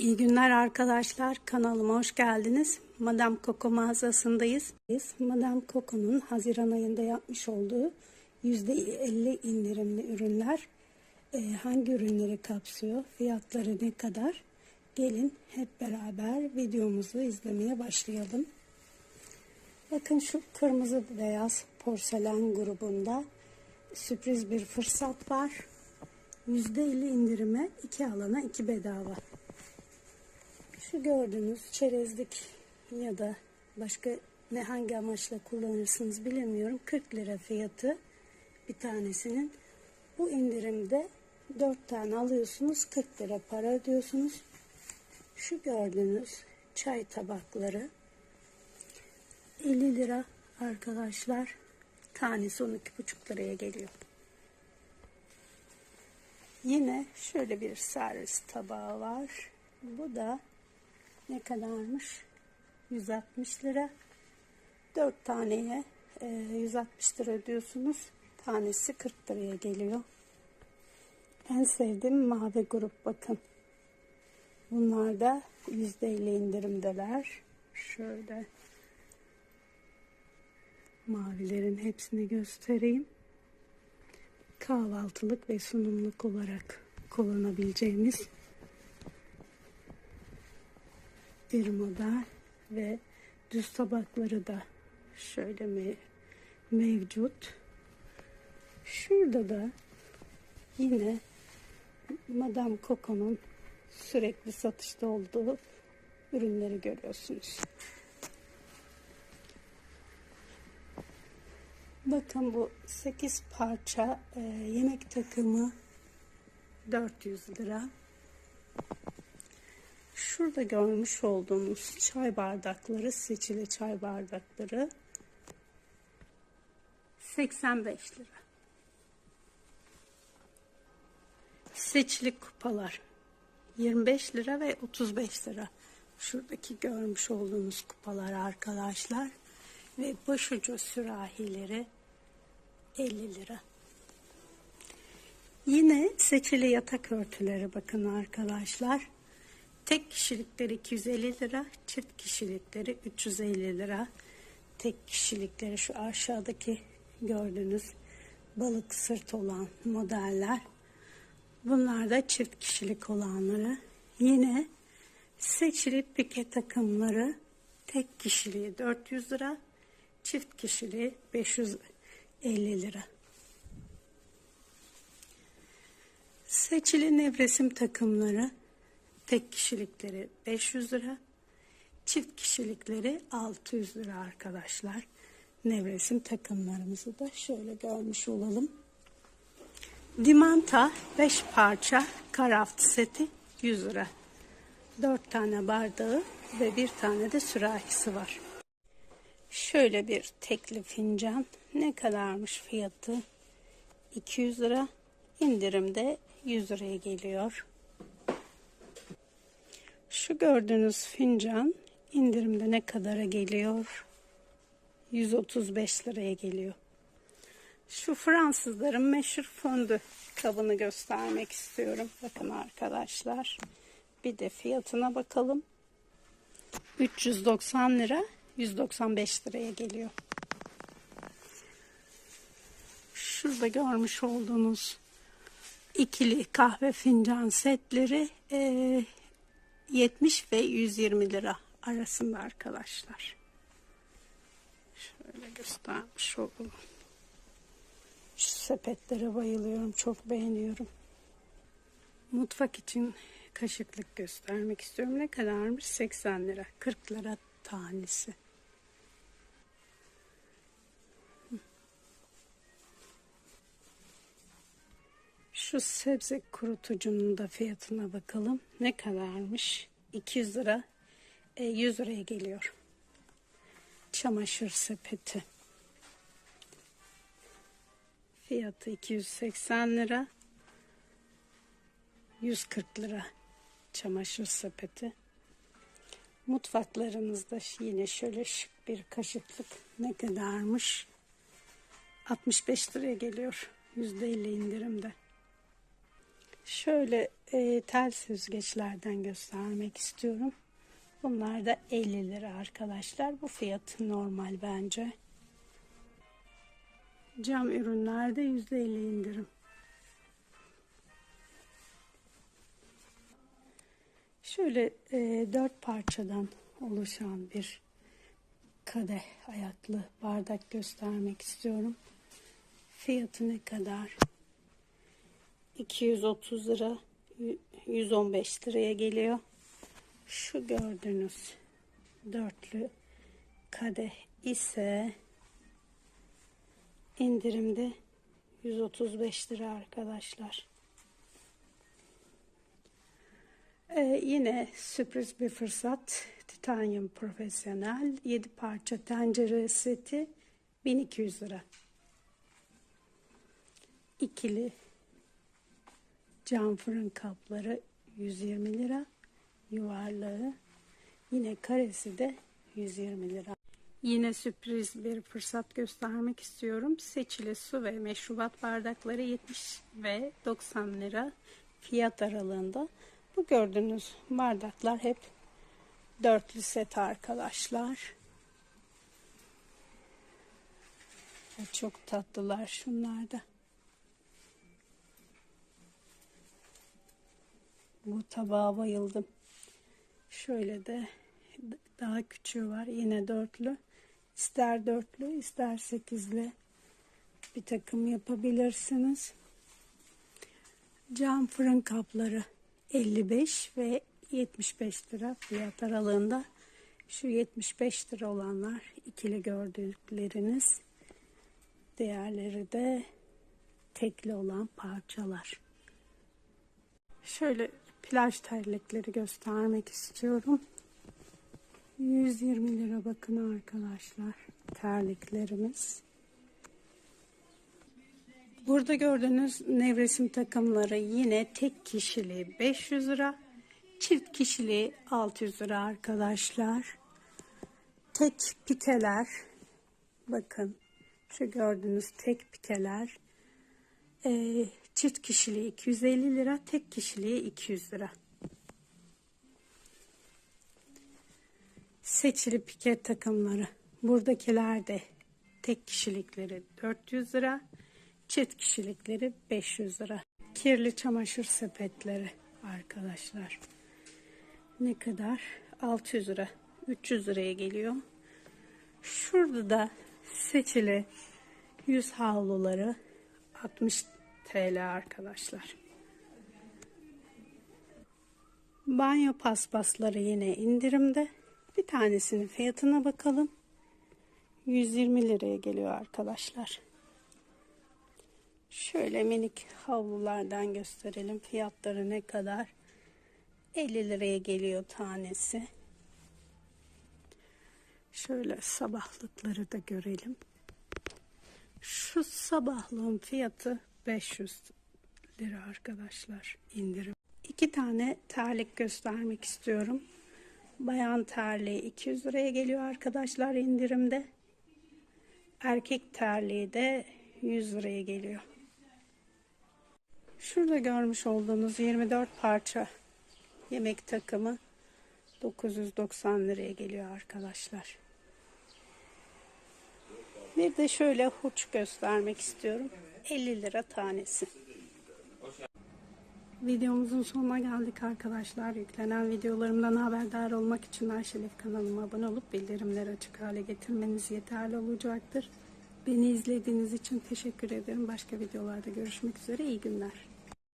İyi günler arkadaşlar. Kanalıma hoş geldiniz. Madame Coco mağazasındayız. Biz Madame Coco'nun Haziran ayında yapmış olduğu %50 indirimli ürünler e, hangi ürünleri kapsıyor, fiyatları ne kadar? Gelin hep beraber videomuzu izlemeye başlayalım. Bakın şu kırmızı beyaz porselen grubunda sürpriz bir fırsat var. %50 indirime iki alana iki bedava. Şu gördüğünüz çerezlik ya da başka ne hangi amaçla kullanırsınız bilemiyorum. 40 lira fiyatı bir tanesinin. Bu indirimde 4 tane alıyorsunuz. 40 lira para ödüyorsunuz. Şu gördüğünüz çay tabakları 50 lira arkadaşlar. Tanesi 12,5 liraya geliyor. Yine şöyle bir servis tabağı var. Bu da ne kadarmış? 160 lira. 4 taneye e, 160 lira ödüyorsunuz. Tanesi 40 liraya geliyor. En sevdiğim mavi grup bakın. Bunlar da %50 indirimdeler. Şöyle mavilerin hepsini göstereyim. Kahvaltılık ve sunumluk olarak kullanabileceğimiz bir model ve düz tabakları da şöyle me mevcut. Şurada da yine Madame Coco'nun sürekli satışta olduğu ürünleri görüyorsunuz. Bakın bu 8 parça e, yemek takımı 400 lira. Şurada görmüş olduğunuz çay bardakları, seçili çay bardakları 85 lira. Seçili kupalar 25 lira ve 35 lira. Şuradaki görmüş olduğunuz kupalar arkadaşlar ve başucu sürahileri 50 lira. Yine seçili yatak örtüleri bakın arkadaşlar. Tek kişilikleri 250 lira, çift kişilikleri 350 lira. Tek kişilikleri şu aşağıdaki gördüğünüz balık sırt olan modeller. Bunlar da çift kişilik olanları. Yine seçili pike takımları tek kişiliği 400 lira, çift kişiliği 550 lira. Seçili nevresim takımları tek kişilikleri 500 lira, çift kişilikleri 600 lira arkadaşlar. Nevresim takımlarımızı da şöyle görmüş olalım. Dimanta 5 parça karaft seti 100 lira. 4 tane bardağı ve bir tane de sürahisi var. Şöyle bir tekli fincan ne kadarmış fiyatı? 200 lira. İndirimde 100 liraya geliyor. Şu gördüğünüz fincan indirimde ne kadara geliyor? 135 liraya geliyor. Şu Fransızların meşhur fondü kabını göstermek istiyorum. Bakın arkadaşlar. Bir de fiyatına bakalım. 390 lira 195 liraya geliyor. Şurada görmüş olduğunuz ikili kahve fincan setleri 70 ve 120 lira arasında arkadaşlar. Şöyle göstermiş olalım. Şu sepetlere bayılıyorum. Çok beğeniyorum. Mutfak için kaşıklık göstermek istiyorum. Ne kadarmış? 80 lira. 40 lira tanesi. Şu sebze kurutucunun da fiyatına bakalım. Ne kadarmış? 200 lira. E, 100 liraya geliyor. Çamaşır sepeti. Fiyatı 280 lira. 140 lira çamaşır sepeti. Mutfaklarınızda yine şöyle şık bir kaşıklık ne kadarmış? 65 liraya geliyor. %50 indirimde. Şöyle e, tel süzgeçlerden göstermek istiyorum. Bunlar da 50 lira arkadaşlar. Bu fiyat normal bence. Cam ürünlerde %50 indirim. Şöyle e, dört parçadan oluşan bir kadeh ayaklı bardak göstermek istiyorum. Fiyatı ne kadar? 230 lira 115 liraya geliyor. Şu gördüğünüz dörtlü kadeh ise indirimde 135 lira arkadaşlar. Ee, yine sürpriz bir fırsat. Titanium Profesyonel 7 parça tencere seti 1200 lira. İkili cam fırın kapları 120 lira. Yuvarlağı yine karesi de 120 lira. Yine sürpriz bir fırsat göstermek istiyorum. Seçili su ve meşrubat bardakları 70 ve 90 lira fiyat aralığında. Bu gördüğünüz bardaklar hep dörtlü set arkadaşlar. Çok tatlılar şunlar da. Bu tabağa bayıldım. Şöyle de daha küçüğü var. Yine dörtlü. İster dörtlü ister sekizli bir takım yapabilirsiniz. Cam fırın kapları 55 ve 75 lira fiyat aralığında. Şu 75 lira olanlar ikili gördükleriniz. Diğerleri de tekli olan parçalar. Şöyle plaj terlikleri göstermek istiyorum. 120 lira bakın arkadaşlar terliklerimiz. Burada gördüğünüz nevresim takımları yine tek kişiliği 500 lira. Çift kişiliği 600 lira arkadaşlar. Tek pikeler bakın şu gördüğünüz tek pikeler e, çift kişiliği 250 lira tek kişiliği 200 lira. Seçili pike takımları buradakiler de tek kişilikleri 400 lira çift kişilikleri 500 lira. Kirli çamaşır sepetleri arkadaşlar. Ne kadar? 600 lira. 300 liraya geliyor. Şurada da seçili yüz havluları 60 TL arkadaşlar. Banyo paspasları yine indirimde. Bir tanesinin fiyatına bakalım. 120 liraya geliyor arkadaşlar. Şöyle minik havlulardan gösterelim. Fiyatları ne kadar? 50 liraya geliyor tanesi. Şöyle sabahlıkları da görelim. Şu sabahlığın fiyatı 500 lira arkadaşlar indirim. İki tane terlik göstermek istiyorum. Bayan terliği 200 liraya geliyor arkadaşlar indirimde. Erkek terliği de 100 liraya geliyor. Şurada görmüş olduğunuz 24 parça yemek takımı 990 liraya geliyor arkadaşlar. Bir de şöyle huç göstermek istiyorum. 50 lira tanesi. Videomuzun sonuna geldik arkadaşlar. Yüklenen videolarımdan haberdar olmak için Ayşelif kanalıma abone olup bildirimleri açık hale getirmeniz yeterli olacaktır. Beni izlediğiniz için teşekkür ederim. Başka videolarda görüşmek üzere. İyi günler.